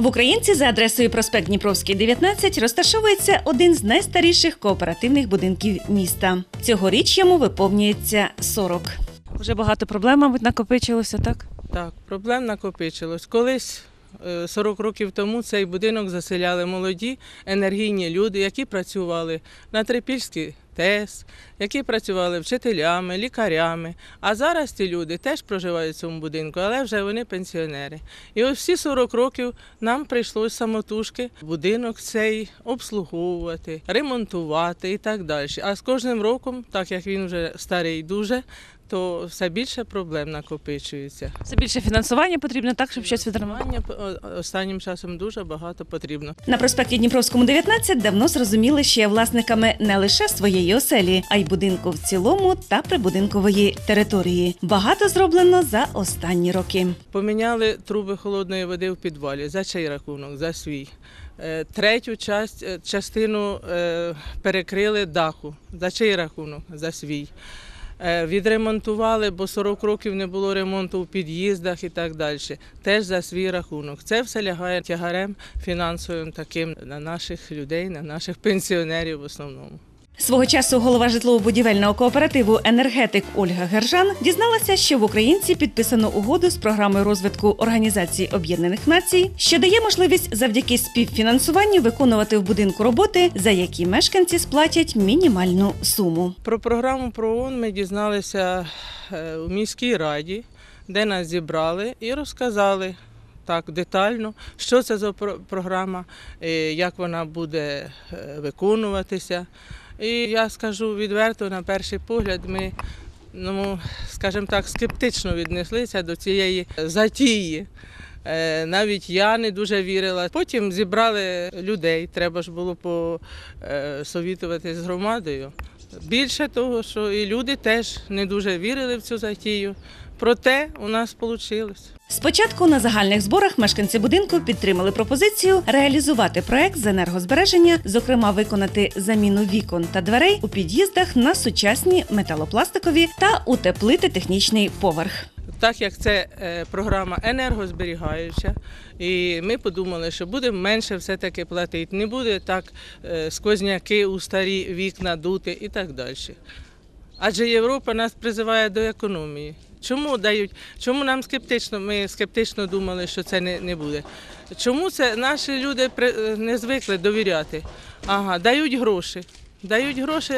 В Українці за адресою проспект Дніпровський, 19 розташовується один з найстаріших кооперативних будинків міста. Цьогоріч йому виповнюється 40. Вже багато проблем, мабуть, накопичилося, так? Так, проблем накопичилось. Колись е, 40 років тому цей будинок заселяли молоді енергійні люди, які працювали на Трипільській ТЕС, які працювали вчителями, лікарями. А зараз ті люди теж проживають в цьому будинку, але вже вони пенсіонери. І ось всі 40 років нам прийшлося самотужки будинок цей обслуговувати, ремонтувати і так далі. А з кожним роком, так як він вже старий дуже, то все більше проблем накопичується. Все більше фінансування потрібно, так, щоб щось відремонтувати. Фінансування останнім часом дуже багато потрібно. На проспекті Дніпровському 19 давно зрозуміли, що є власниками не лише своєї оселі, а й будинку в цілому та прибудинкової території. Багато зроблено за останні роки. Поміняли труби холодної води в підвалі. За чий рахунок? За свій. Е, Третю часть, е, частину е, перекрили даху. За чий рахунок? За свій. Е, Відремонтували, бо 40 років не було ремонту в під'їздах і так далі. Теж за свій рахунок. Це все лягає тягарем фінансовим таким на наших людей, на наших пенсіонерів в основному. Свого часу голова житлово-будівельного кооперативу енергетик Ольга Гержан дізналася, що в Українці підписано угоду з програмою розвитку Організації Об'єднаних Націй, що дає можливість завдяки співфінансуванню виконувати в будинку роботи, за які мешканці сплатять мінімальну суму. Про програму про ООН ми дізналися е, у міській раді, де нас зібрали і розказали так детально, що це за про- програма, е, як вона буде е, виконуватися. І я скажу відверто, на перший погляд, ми, ну, скажімо так, скептично віднеслися до цієї затії. Е, Навіть я не дуже вірила. Потім зібрали людей, треба ж було посовітувати з громадою. Більше того, що і люди теж не дуже вірили в цю затію. Проте у нас вийшло. Спочатку на загальних зборах мешканці будинку підтримали пропозицію реалізувати проект з енергозбереження, зокрема виконати заміну вікон та дверей у під'їздах на сучасні металопластикові та утеплити технічний поверх. Так як це е, програма енергозберігаюча, і ми подумали, що будемо менше все-таки платити, не буде так е, сквозняки у старі вікна дути і так далі. Адже Європа нас призиває до економії. Чому дають? Чому нам скептично? Ми скептично думали, що це не, не буде. Чому це наші люди е, не звикли довіряти? Ага, дають гроші. Дають гроші,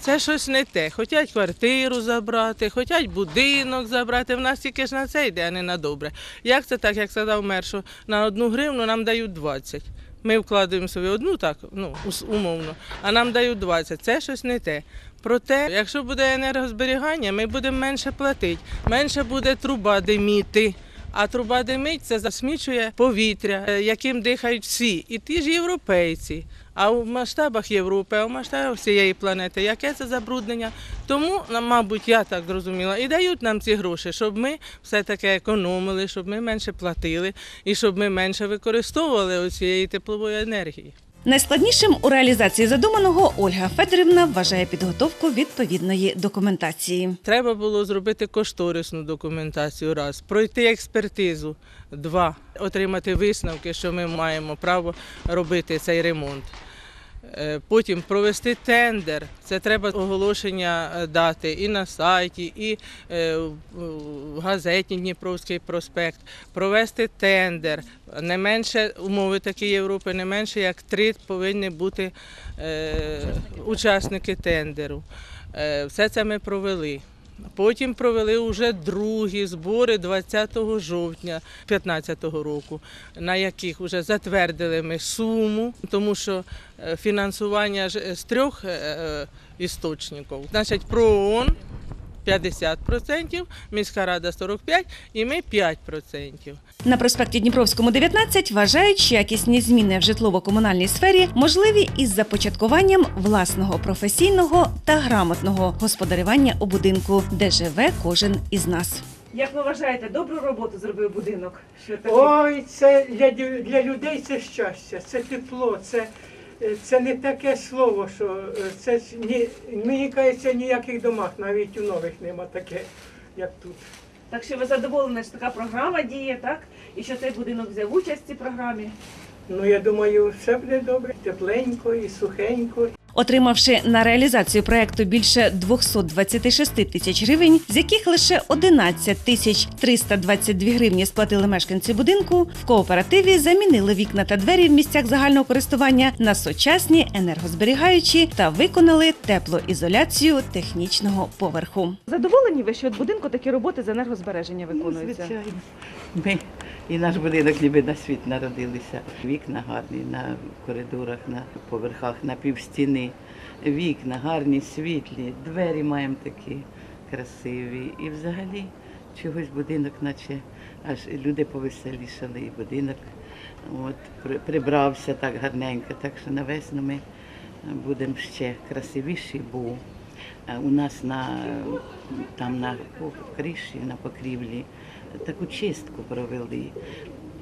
це щось не те. Хотять квартиру забрати, хотять будинок забрати. В нас тільки ж на це йде, а не на добре. Як це так, як сказав мер, що на одну гривну нам дають 20. Ми вкладаємо собі одну так, ну умовно, а нам дають 20. Це щось не те. Проте, якщо буде енергозберігання, ми будемо менше платити, менше буде труба диміти. А труба димить це засмічує повітря, е, яким дихають всі, і ті ж європейці. А в масштабах Європи, а в масштабах всієї планети, яке це забруднення? Тому, мабуть, я так зрозуміла, і дають нам ці гроші, щоб ми все-таки економили, щоб ми менше платили і щоб ми менше використовували цієї теплової енергії. Найскладнішим у реалізації задуманого Ольга Федорівна вважає підготовку відповідної документації. Треба було зробити кошторисну документацію раз, пройти експертизу, два, отримати висновки, що ми маємо право робити цей ремонт. Е, Потім провести тендер. Це треба оголошення е, дати і на сайті, і е, в- газеті Дніпровський проспект. Провести тендер. Не менше умови такі Європи, не менше як три повинні бути учасники тендеру. Все це ми провели. Потім провели вже другі збори 20 жовтня 2015 року, на яких вже затвердили ми суму, тому що е, фінансування ж з трьох е, е, істочників. Значить, про ООН 50%, міська рада 45% і ми 5%. На проспекті Дніпровському 19 вважають, що якісні зміни в житлово-комунальній сфері можливі із започаткуванням власного професійного та грамотного господарювання у будинку, де живе кожен із нас. Як ви вважаєте, добру роботу зробив будинок? Що Ой, це для, для людей це щастя, це тепло, це, це не таке слово, що е, це ж ні, мені кажеться, ніяких домах, навіть у нових нема таке, як тут. Так що ви задоволені, що така програма діє, так? І що цей будинок взяв участь в цій програмі. Ну я думаю, все буде добре, тепленько і сухенько. Отримавши на реалізацію проекту більше 226 тисяч гривень, з яких лише 11 тисяч 322 гривні сплатили мешканці будинку, в кооперативі замінили вікна та двері в місцях загального користування на сучасні енергозберігаючі та виконали теплоізоляцію технічного поверху. Задоволені ви, що в будинку такі роботи з енергозбереження Ну, звичайно. Ми і наш будинок ніби на світ народилися. Вікна гарні на коридорах, на поверхах, на півстіни. Вікна гарні, світлі, двері маємо такі красиві. І взагалі чогось будинок, наче аж люди повеселішали, і будинок от, прибрався так гарненько. Так що на весну ми будемо ще красивіші, бо е, у нас на, там на криші, на покрівлі таку чистку провели.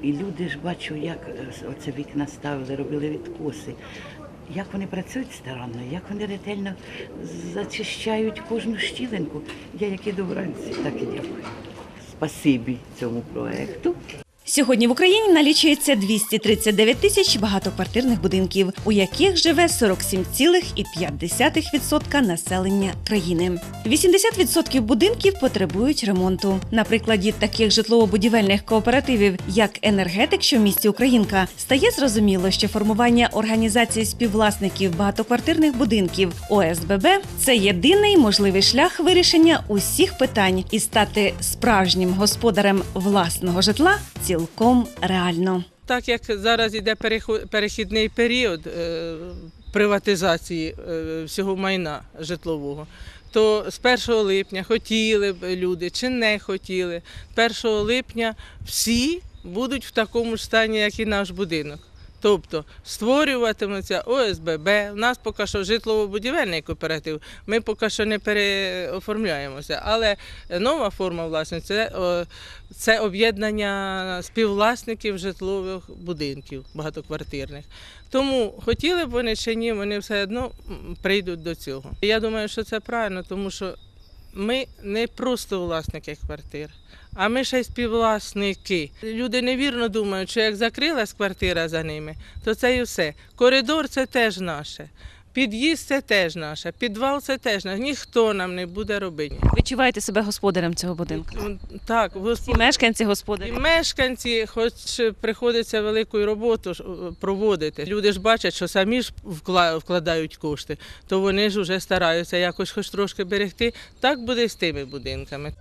І люди ж бачу, як е, оце вікна ставили, робили відкоси. Як вони працюють старанно, як вони ретельно зачищають кожну щілинку. Я як іду вранці, так і дякую. Спасибі цьому проекту. Сьогодні в Україні налічується 239 тисяч багатоквартирних будинків, у яких живе 47,5% населення країни. 80% будинків потребують ремонту. На прикладі таких житлово-будівельних кооперативів, як енергетик, що в місті Українка, стає зрозуміло, що формування організації співвласників багатоквартирних будинків ОСББ це єдиний можливий шлях вирішення усіх питань і стати справжнім господарем власного житла цілком реально. Так як зараз іде перехідний період е, приватизації е, всього майна житлового, то з 1 липня хотіли б люди чи не хотіли, 1 липня всі будуть в такому ж стані, як і наш будинок. Тобто створюватиметься ОСББ. У нас поки що житлово-будівельний кооператив. Ми поки що не переоформляємося. Але нова форма власності це, це об'єднання співвласників житлових будинків багатоквартирних. Тому хотіли б вони чи ні, вони все одно прийдуть до цього. Я думаю, що це правильно, тому що ми не просто власники квартир, а ми ще й співвласники. Люди невірно думають, що як закрилась квартира за ними, то це і все. Коридор це теж наше. Під'їзд це теж наше, підвал це теж наше. Ніхто нам не буде робити. Відчуваєте себе господарем цього будинку? Так, Всі господи. мешканці І мешканці, хоч приходиться велику роботу е, проводити. Люди ж бачать, що самі ж вкладають кошти, то вони ж вже стараються якось хоч трошки берегти. Так буде і з тими будинками.